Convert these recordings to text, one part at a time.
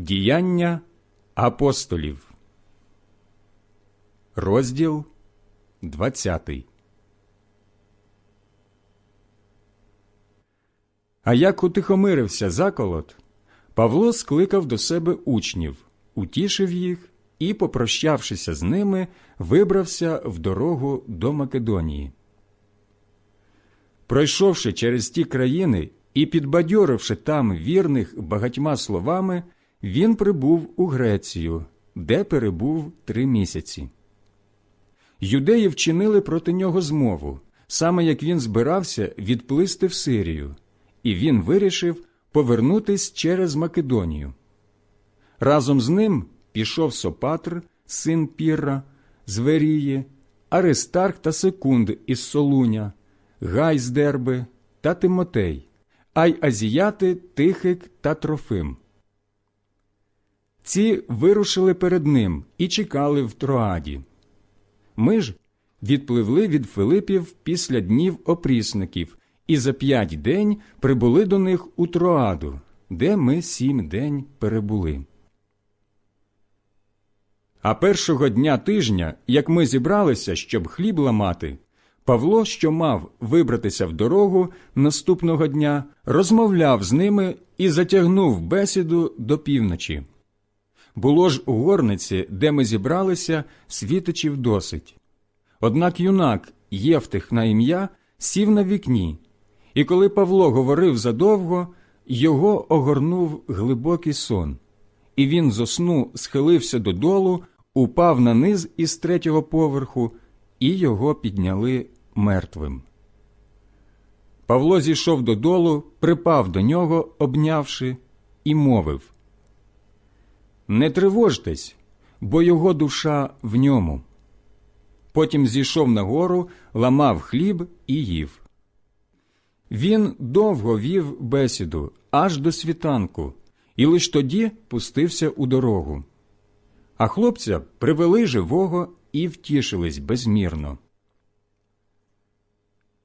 Діяння апостолів, розділ 20. А як утихомирився заколот, Павло скликав до себе учнів, утішив їх і, попрощавшися з ними, вибрався в дорогу до Македонії. Пройшовши через ті країни і підбадьоривши там вірних багатьма словами, він прибув у Грецію, де перебув три місяці. Юдеї вчинили проти нього змову, саме як він збирався відплисти в Сирію, і він вирішив повернутись через Македонію. Разом з ним пішов Сопатр, син Пірра, з Верії, Аристарх та Секунд із Солуня, Гай з Дерби та Тимотей, а й азіяти Тихик та Трофим. Ці вирушили перед ним і чекали в Троаді. Ми ж відпливли від Филипів після днів опрісників і за п'ять день прибули до них у Троаду, де ми сім день перебули. А першого дня тижня, як ми зібралися, щоб хліб ламати, Павло, що мав вибратися в дорогу наступного дня, розмовляв з ними і затягнув бесіду до півночі. Було ж у горниці, де ми зібралися, світочів досить. Однак юнак, Євтих на ім'я, сів на вікні, і коли Павло говорив задовго, його огорнув глибокий сон, і він зо сну схилився додолу, упав на низ із третього поверху, і його підняли мертвим. Павло зійшов додолу, припав до нього, обнявши, і мовив Не тривожтесь, бо його душа в ньому. Потім зійшов нагору, ламав хліб і їв. Він довго вів бесіду аж до світанку, і лиш тоді пустився у дорогу. А хлопця привели живого і втішились безмірно.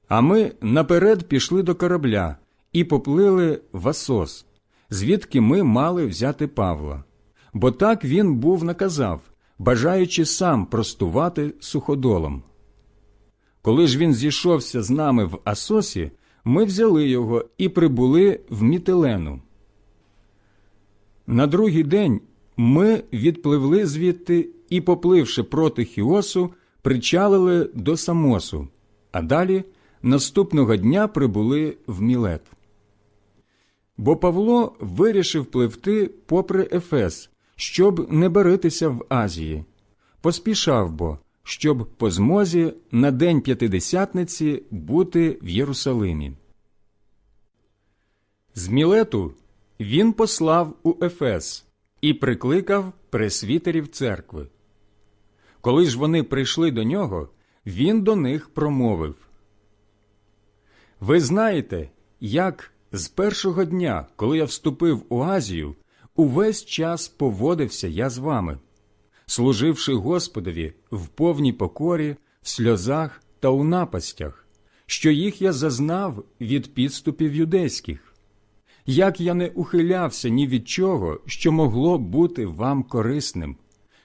А ми наперед пішли до корабля і поплили в Асос, звідки ми мали взяти Павла, бо так він був наказав, бажаючи сам простувати суходолом. Коли ж він зійшовся з нами в Асосі, ми взяли його і прибули в Мітилену. На другий день ми відпливли звідти і, попливши проти Хіосу, причалили до Самосу, а далі наступного дня прибули в Мілет. Бо Павло вирішив пливти попри Ефес, щоб не баритися в Азії. Поспішав бо, щоб по змозі на день п'ятидесятниці бути в Єрусалимі. З Мілету він послав у Ефес і прикликав пресвітерів церкви. Коли ж вони прийшли до нього, він до них промовив Ви знаєте, як з першого дня, коли я вступив у Азію, увесь час поводився я з вами, служивши Господові в повній покорі, в сльозах та у напастях, що їх я зазнав від підступів юдейських, як я не ухилявся ні від чого, що могло бути вам корисним,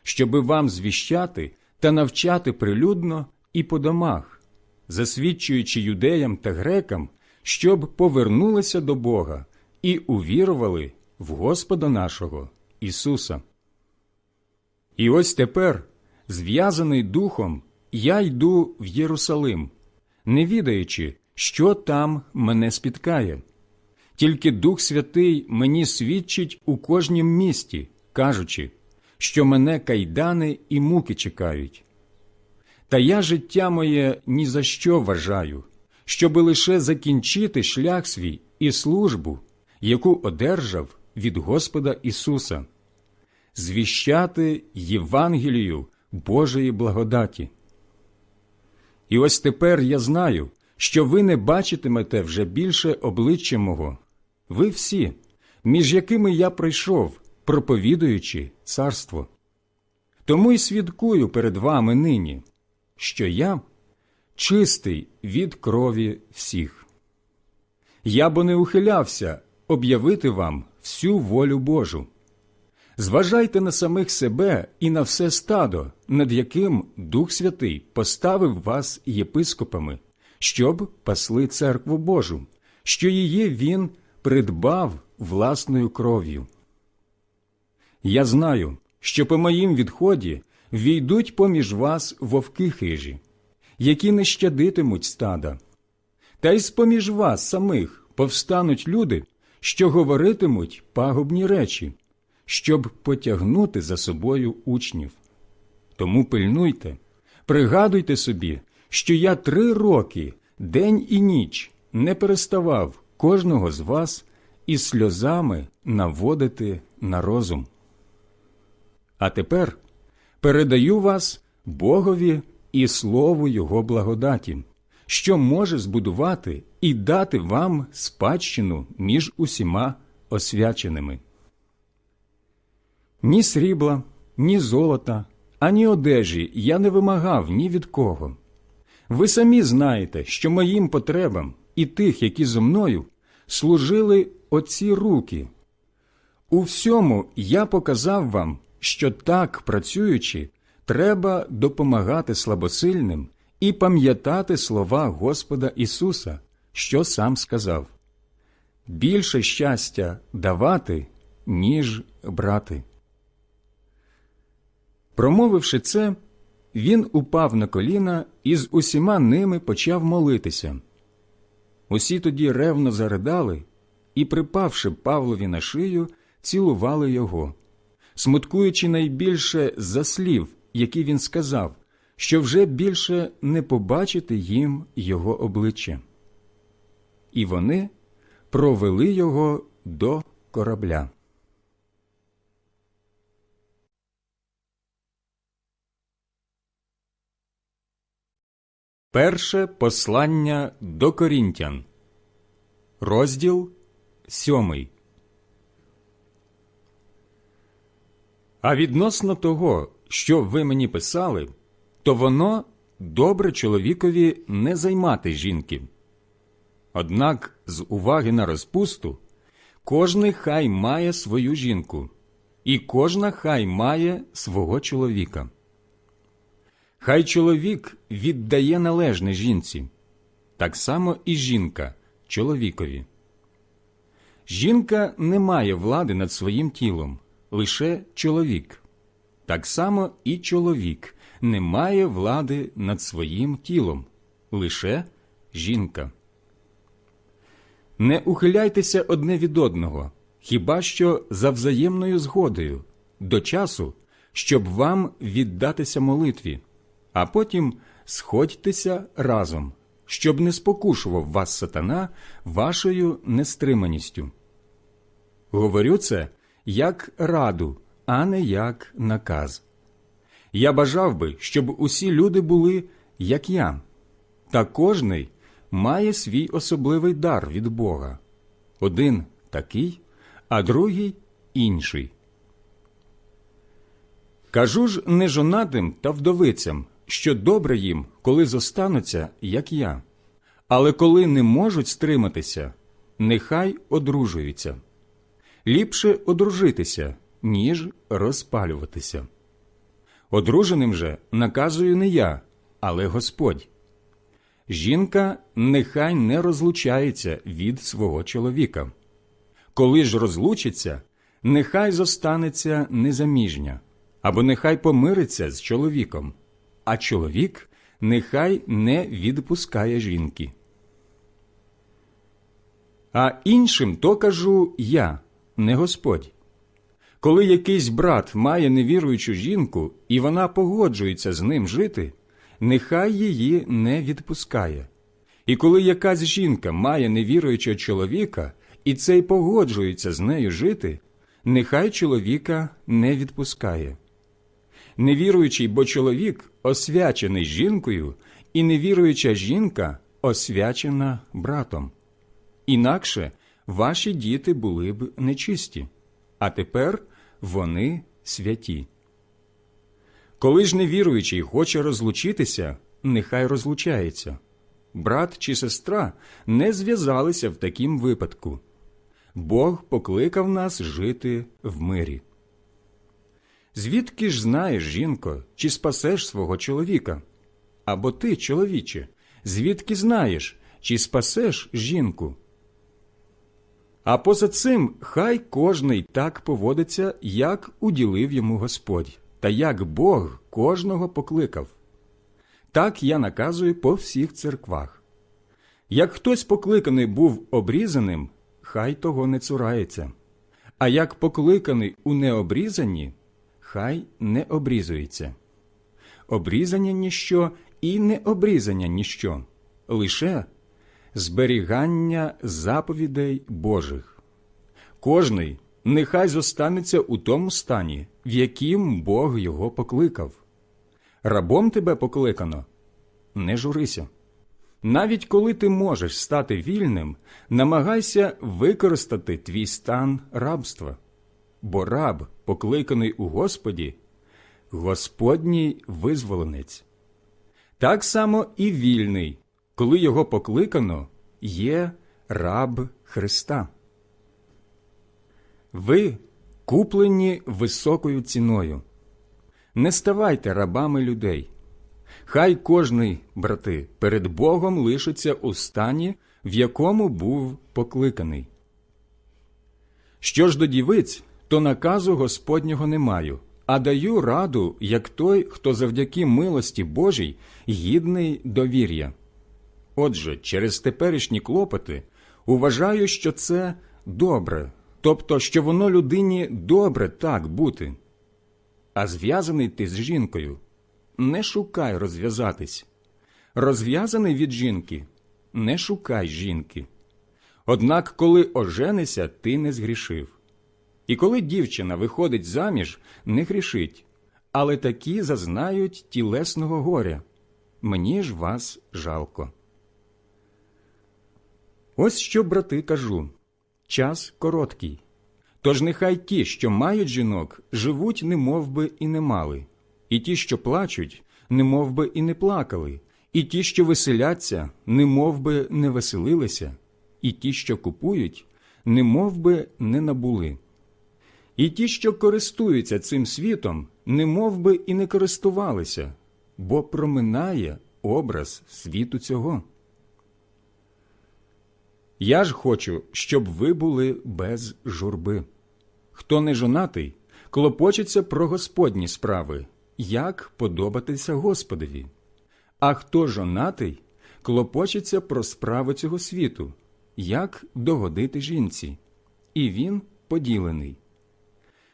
щоби вам звіщати та навчати прилюдно і по домах, засвідчуючи юдеям та грекам, щоб повернулися до Бога і увірували в Господа нашого Ісуса. І ось тепер, зв'язаний духом, я йду в Єрусалим, не відаючи, що там мене спіткає. Тільки Дух Святий мені свідчить у кожнім місті, кажучи, що мене кайдани і муки чекають. Та я життя моє ні за що вважаю, щоби лише закінчити шлях свій і службу, яку одержав від Господа Ісуса, звіщати Євангелію Божої благодаті. І ось тепер я знаю, що ви не бачитимете вже більше обличчя мого, ви всі, між якими я прийшов, проповідуючи царство. Тому й свідкую перед вами нині, що я чистий від крові всіх. Я бо не ухилявся об'явити вам всю волю Божу. Зважайте на самих себе і на все стадо, над яким Дух Святий поставив вас єпископами, щоб пасли церкву Божу, що її він придбав власною кров'ю. Я знаю, що по моїм відході війдуть поміж вас вовки хижі, які не щадитимуть стада, та й з поміж вас самих повстануть люди, що говоритимуть пагубні речі, щоб потягнути за собою учнів. Тому пильнуйте, пригадуйте собі, що я три роки, день і ніч, не переставав кожного з вас із сльозами наводити на розум. А тепер передаю вас Богові і Слову Його благодаті, що може збудувати і дати вам спадщину між усіма освяченими. Ні срібла, ні золота, ані одежі я не вимагав ні від кого. Ви самі знаєте, що моїм потребам і тих, які зо мною, служили оці руки. У всьому я показав вам, що так працюючи, треба допомагати слабосильним і пам'ятати слова Господа Ісуса, що сам сказав більше щастя давати, ніж брати. Промовивши це, він упав на коліна і з усіма ними почав молитися. Усі тоді ревно заридали і, припавши Павлові на шию, цілували його, смуткуючи найбільше за слів, які він сказав, що вже більше не побачити їм його обличчя. І вони провели його до корабля. Перше послання до Корінтян, розділ сьомий. А відносно того, що ви мені писали, то воно добре чоловікові не займати жінки. Однак, з уваги на розпусту, кожний хай має свою жінку, і кожна хай має свого чоловіка. Хай чоловік віддає належне жінці, так само і жінка чоловікові. Жінка не має влади над своїм тілом, лише чоловік. Так само і чоловік не має влади над своїм тілом, лише жінка. Не ухиляйтеся одне від одного, хіба що за взаємною згодою, до часу, щоб вам віддатися молитві а потім сходьтеся разом, щоб не спокушував вас сатана вашою нестриманістю. Говорю це як раду, а не як наказ. Я бажав би, щоб усі люди були, як я, та кожний має свій особливий дар від Бога один такий, а другий інший. Кажу ж нежонатим та вдовицям, що добре їм, коли зостануться, як я, але коли не можуть стриматися, нехай одружуються. Ліпше одружитися, ніж розпалюватися. Одруженим же наказую не я, але Господь. Жінка нехай не розлучається від свого чоловіка. Коли ж розлучиться, нехай зостанеться незаміжня, або нехай помириться з чоловіком а чоловік нехай не відпускає жінки. А іншим то кажу я, не Господь. Коли якийсь брат має невіруючу жінку, і вона погоджується з ним жити, нехай її не відпускає. І коли якась жінка має невіруючого чоловіка, і цей погоджується з нею жити, нехай чоловіка не відпускає. Невіруючий бо чоловік освячений жінкою, і невіруюча жінка освячена братом. Інакше ваші діти були б нечисті, а тепер вони святі. Коли ж невіруючий хоче розлучитися, нехай розлучається. Брат чи сестра не зв'язалися в такім випадку. Бог покликав нас жити в мирі. Звідки ж знаєш, жінко, чи спасеш свого чоловіка? Або ти, чоловіче, звідки знаєш, чи спасеш жінку? А поза цим хай кожний так поводиться, як уділив йому Господь, та як Бог кожного покликав. Так я наказую по всіх церквах. Як хтось покликаний був обрізаним, хай того не цурається, а як покликаний у необрізанні, хай не обрізується. Обрізання ніщо і необрізання ніщо, лише зберігання заповідей Божих. Кожний нехай зостанеться у тому стані, в яким Бог його покликав. Рабом тебе покликано, не журися. Навіть коли ти можеш стати вільним, намагайся використати твій стан рабства, бо раб, покликаний у Господі, Господній визволенець. Так само і вільний, коли його покликано, є раб Христа. Ви куплені високою ціною. Не ставайте рабами людей. Хай кожний, брати, перед Богом лишиться у стані, в якому був покликаний. Що ж до дівиць, то наказу Господнього не маю, а даю раду, як той, хто завдяки милості Божій гідний довір'я. Отже, через теперішні клопоти уважаю, що це добре, тобто, що воно людині добре так бути. А зв'язаний ти з жінкою, не шукай розв'язатись. Розв'язаний від жінки, не шукай жінки. Однак, коли оженися, ти не згрішив. І коли дівчина виходить заміж, не грішить, але такі зазнають тілесного горя. Мені ж вас жалко. Ось що, брати, кажу час короткий. Тож нехай ті, що мають жінок, живуть, немов би і не мали, і ті, що плачуть, немов би і не плакали, і ті, що веселяться, немов би не веселилися, і ті, що купують, немов би не набули. І ті, що користуються цим світом, немов би і не користувалися, бо проминає образ світу цього. Я ж хочу, щоб ви були без журби. Хто не жонатий, клопочеться про Господні справи, як подобатися Господові. А хто жонатий, клопочеться про справи цього світу, як догодити жінці, і він поділений.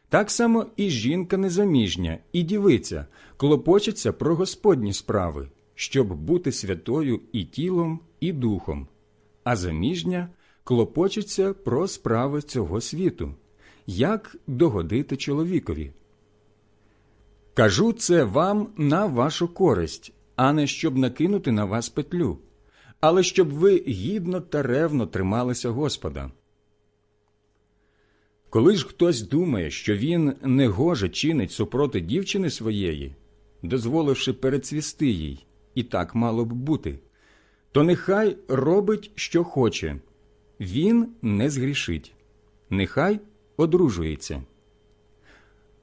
Так само і жінка незаміжня, і дівиця клопочеться про Господні справи, щоб бути святою і тілом, і духом а заміжня клопочеться про справи цього світу, як догодити чоловікові. Кажу це вам на вашу користь, а не щоб накинути на вас петлю, але щоб ви гідно та ревно трималися Господа. Коли ж хтось думає, що він негоже чинить супроти дівчини своєї, дозволивши перецвісти їй, і так мало б бути то нехай робить, що хоче, він не згрішить, нехай одружується.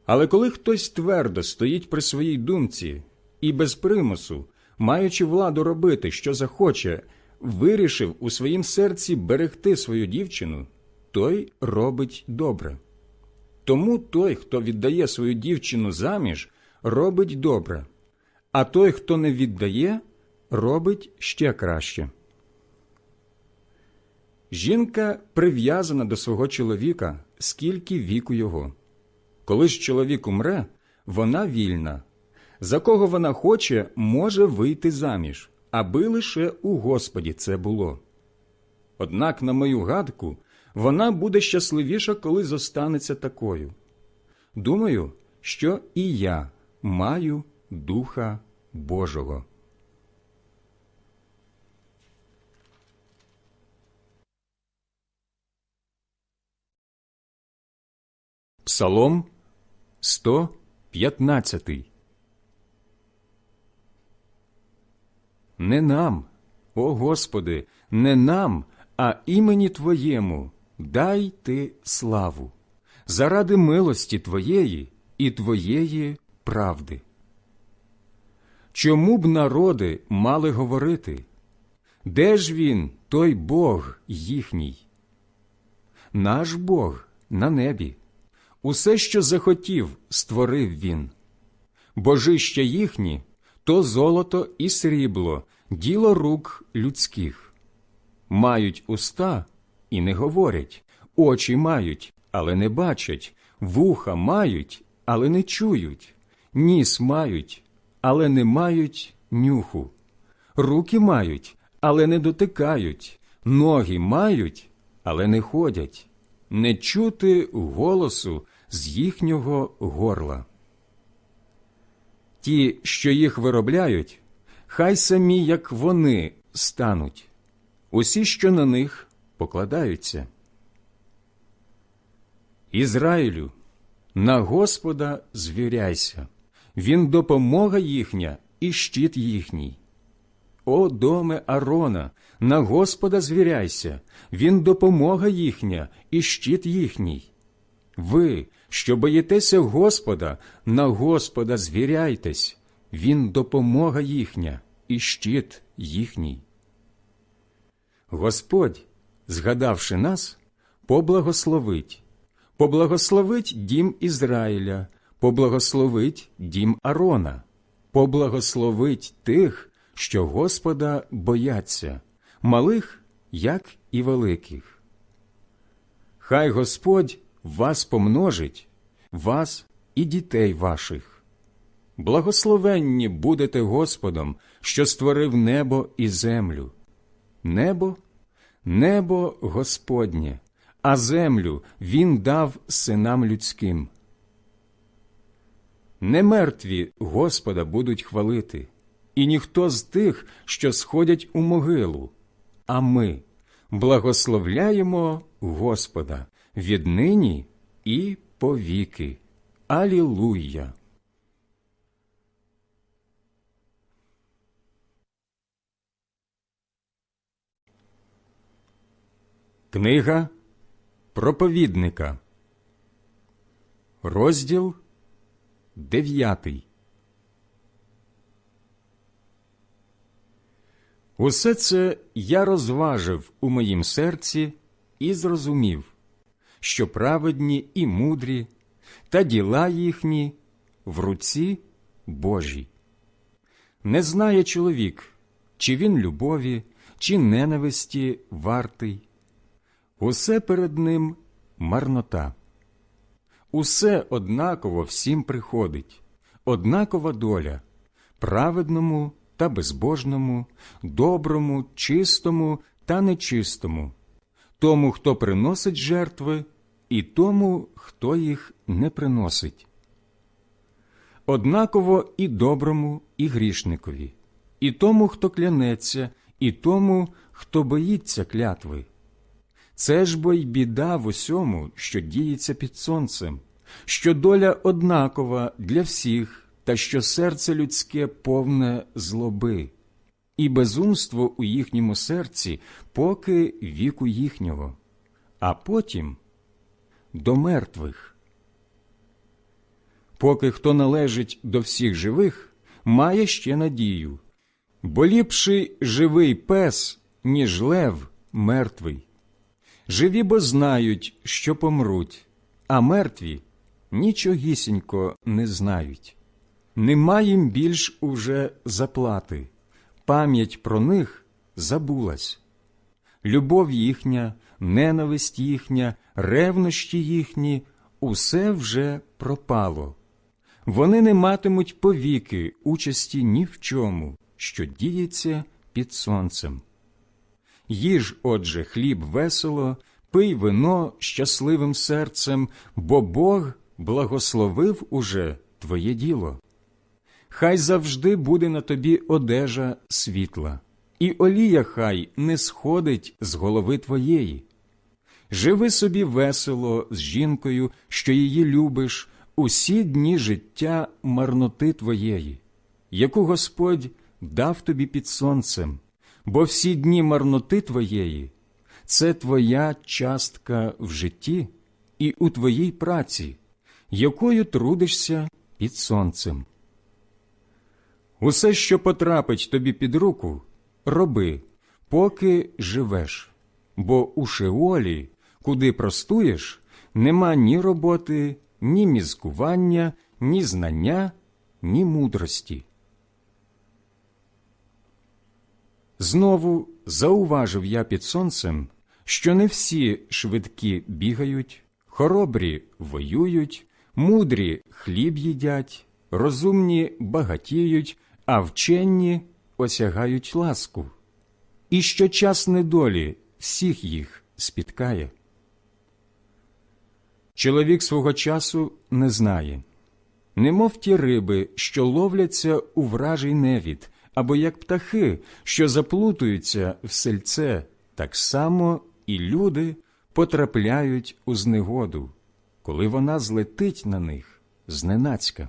Але коли хтось твердо стоїть при своїй думці і без примусу, маючи владу робити, що захоче, вирішив у своїм серці берегти свою дівчину, той робить добре. Тому той, хто віддає свою дівчину заміж, робить добре, а той, хто не віддає, робить ще краще. Жінка прив'язана до свого чоловіка, скільки віку його. Коли ж чоловік умре, вона вільна. За кого вона хоче, може вийти заміж, аби лише у Господі це було. Однак, на мою гадку, вона буде щасливіша, коли зостанеться такою. Думаю, що і я маю Духа Божого. Псалом 115 Не нам, о Господи, не нам, а імені Твоєму дай Ти славу. Заради милості Твоєї і Твоєї правди. Чому б народи мали говорити? Де ж він, той Бог їхній? Наш Бог на небі. Усе, що захотів, створив він. Божища їхні то золото і срібло, діло рук людських. Мають уста і не говорять, очі мають, але не бачать, вуха мають, але не чують, ніс мають, але не мають нюху, руки мають, але не дотикають, ноги мають, але не ходять, не чути голосу з їхнього горла. Ті, що їх виробляють, хай самі, як вони, стануть, усі, що на них покладаються. Ізраїлю, на Господа звіряйся, Він допомога їхня і щит їхній. О, доме Арона, на Господа звіряйся, Він допомога їхня і щит їхній. Ви, що боїтеся Господа, на Господа звіряйтесь, Він допомога їхня і щит їхній. Господь, згадавши нас, поблагословить, поблагословить дім Ізраїля, поблагословить дім Арона, поблагословить тих, що Господа бояться, малих, як і великих. Хай Господь вас помножить, вас і дітей ваших. Благословенні будете Господом, що створив небо і землю. Небо небо Господнє, а землю Він дав синам людським. Не мертві Господа будуть хвалити, і ніхто з тих, що сходять у могилу, а ми благословляємо Господа віднині і повіки. Алілуя! Книга проповідника, розділ дев'ятий. Усе це я розважив у моїм серці і зрозумів, що праведні і мудрі, та діла їхні в руці Божій. Не знає чоловік, чи він любові, чи ненависті вартий. Усе перед ним марнота. Усе однаково всім приходить, однакова доля праведному та безбожному, доброму, чистому та нечистому, тому, хто приносить жертви, і тому, хто їх не приносить. Однаково і доброму, і грішникові, і тому, хто клянеться, і тому, хто боїться клятви. Це ж бо й біда в усьому, що діється під сонцем, що доля однакова для всіх, та що серце людське повне злоби, і безумство у їхньому серці, поки віку їхнього, а потім до мертвих. Поки хто належить до всіх живих, має ще надію, бо ліпший живий пес, ніж лев мертвий. Живі бо знають, що помруть, а мертві нічогісінько не знають. Нема їм більш уже заплати, пам'ять про них забулась. Любов їхня, ненависть їхня, ревнощі їхні усе вже пропало. Вони не матимуть повіки участі ні в чому, що діється під сонцем. Їж, отже, хліб весело, пий вино щасливим серцем, бо Бог благословив уже твоє діло. Хай завжди буде на тобі одежа світла, і олія хай не сходить з голови твоєї. Живи собі весело з жінкою, що її любиш, усі дні життя марноти твоєї, яку Господь дав тобі під сонцем бо всі дні марноти твоєї це твоя частка в житті і у твоїй праці, якою трудишся під сонцем. Усе, що потрапить тобі під руку, роби, поки живеш, бо у Шеолі, куди простуєш, нема ні роботи, ні мізкування, ні знання, ні мудрості. Знову зауважив я під сонцем, що не всі швидкі бігають, хоробрі воюють, мудрі хліб їдять, розумні багатіють, а вчені осягають ласку, і що час недолі всіх їх спіткає. Чоловік свого часу не знає, немов ті риби, що ловляться у вражий невід, або як птахи, що заплутуються в сельце, так само і люди потрапляють у знегоду, коли вона злетить на них зненацька.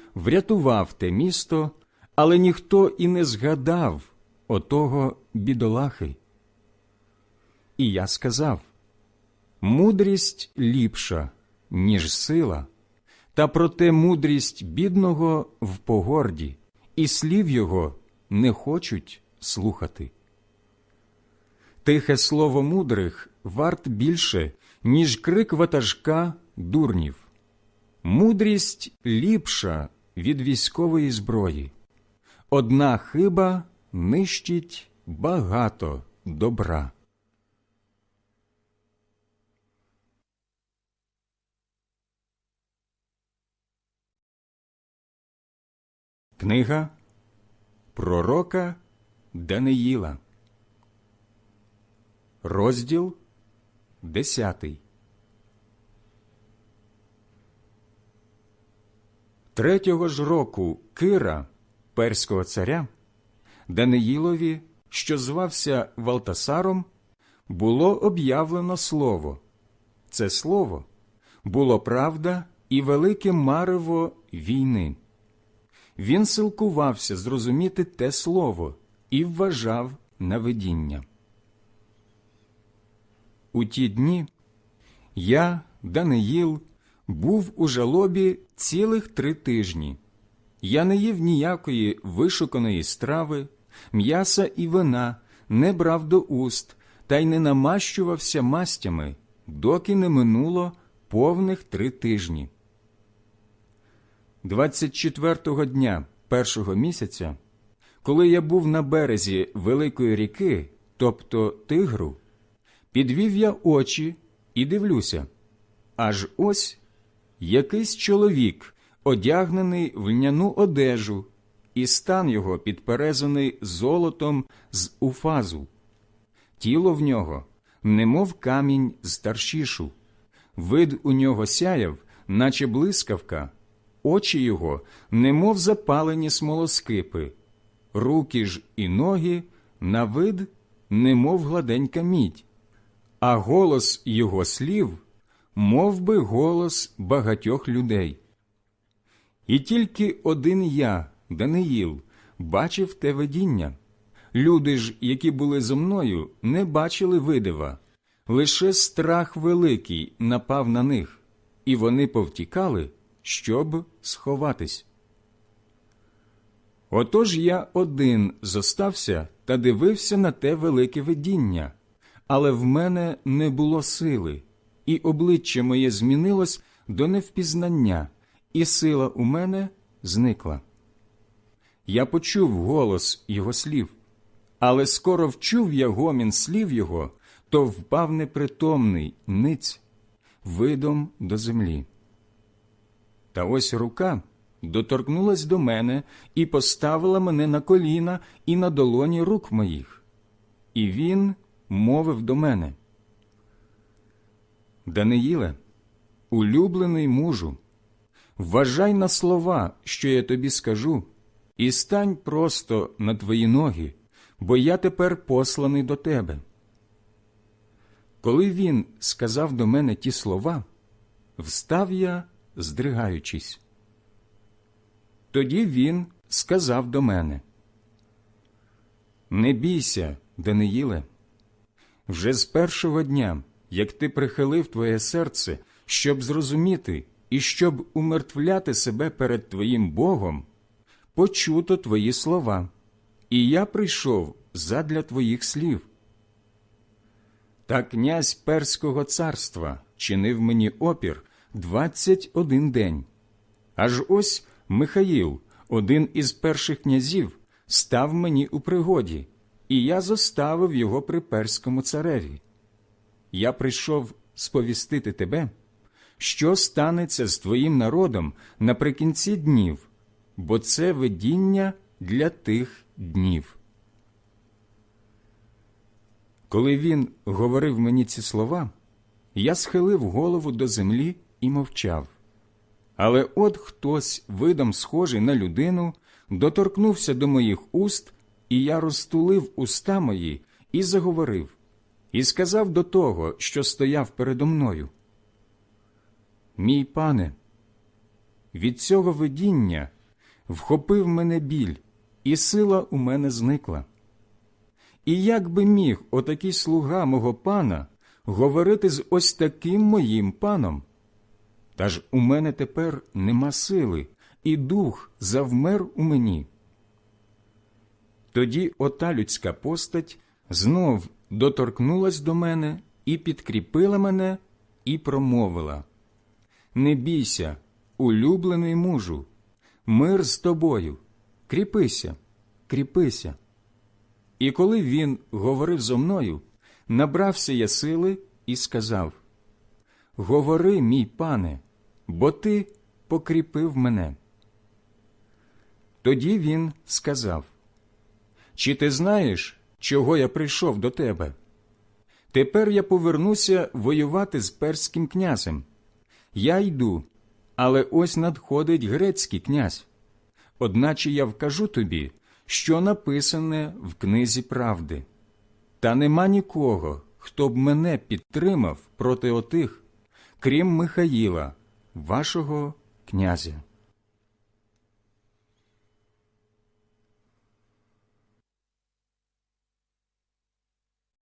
врятував те місто, але ніхто і не згадав отого бідолахи. І я сказав мудрість ліпша, ніж сила, та проте мудрість бідного в погорді, і слів його не хочуть слухати. Тихе слово мудрих варт більше, ніж крик ватажка дурнів. Мудрість ліпша від військової зброї. Одна хиба нищить багато добра. Книга Пророка Даниїла Розділ десятий. Третього ж року Кира, перського царя, Даниїлові, що звався Валтасаром, було об'явлено слово. Це слово було правда і велике марево війни. Він силкувався зрозуміти те слово і вважав на видіння. У ті дні я, Даниїл, був у жалобі цілих три тижні. Я не їв ніякої вишуканої страви, м'яса і вина не брав до уст та й не намащувався мастями, доки не минуло повних три тижні. 24-го дня першого місяця, коли я був на березі Великої ріки, тобто Тигру, підвів я очі і дивлюся, аж ось якийсь чоловік, одягнений в льняну одежу, і стан його підперезаний золотом з уфазу, тіло в нього, немов камінь з таршішу, вид у нього сяяв, наче блискавка, очі його, немов запалені смолоскипи, руки ж і ноги на вид, немов гладенька мідь, а голос його слів мов би голос багатьох людей. І тільки один я, Даниїл, бачив те видіння. Люди ж, які були зо мною, не бачили видива, лише страх великий напав на них, і вони повтікали, щоб сховатись. Отож я один зостався та дивився на те велике видіння, але в мене не було сили, і обличчя моє змінилось до невпізнання, і сила у мене зникла. Я почув голос його слів, але скоро вчув я гомін слів його, то впав непритомний ниць видом до землі. Та ось рука доторкнулась до мене і поставила мене на коліна і на долоні рук моїх. І він мовив до мене. Даниїле, улюблений мужу, вважай на слова, що я тобі скажу, і стань просто на твої ноги, бо я тепер посланий до тебе. Коли він сказав до мене ті слова, встав я, здригаючись. Тоді він сказав до мене: Не бійся, Даниїле, вже з першого дня, як ти прихилив твоє серце, щоб зрозуміти і щоб умертвляти себе перед твоїм Богом, почуто твої слова, і я прийшов задля твоїх слів. Та князь Перського царства чинив мені опір двадцять один день. Аж ось Михаїл, один із перших князів, став мені у пригоді, і я зоставив його при перському цареві. Я прийшов сповістити тебе, що станеться з твоїм народом наприкінці днів, бо це видіння для тих днів. Коли він говорив мені ці слова, я схилив голову до землі і мовчав. Але от хтось, видом схожий на людину, доторкнувся до моїх уст, і я розтулив уста мої і заговорив, і сказав до того, що стояв передо мною. Мій пане, від цього видіння вхопив мене біль, і сила у мене зникла. І як би міг отакий слуга мого пана говорити з ось таким моїм паном? Та ж у мене тепер нема сили, і дух завмер у мені. Тоді ота людська постать знов доторкнулась до мене і підкріпила мене, і промовила Не бійся, улюблений мужу, мир з тобою, кріпися, кріпися. І коли він говорив зо мною, набрався я сили і сказав Говори, мій пане, бо ти покріпив мене. Тоді він сказав Чи ти знаєш, чого я прийшов до тебе? Тепер я повернуся воювати з перським князем. Я йду, але ось надходить грецький князь. Одначе я вкажу тобі, що написане в книзі правди. Та нема нікого, хто б мене підтримав проти отих, крім Михаїла, вашого князя.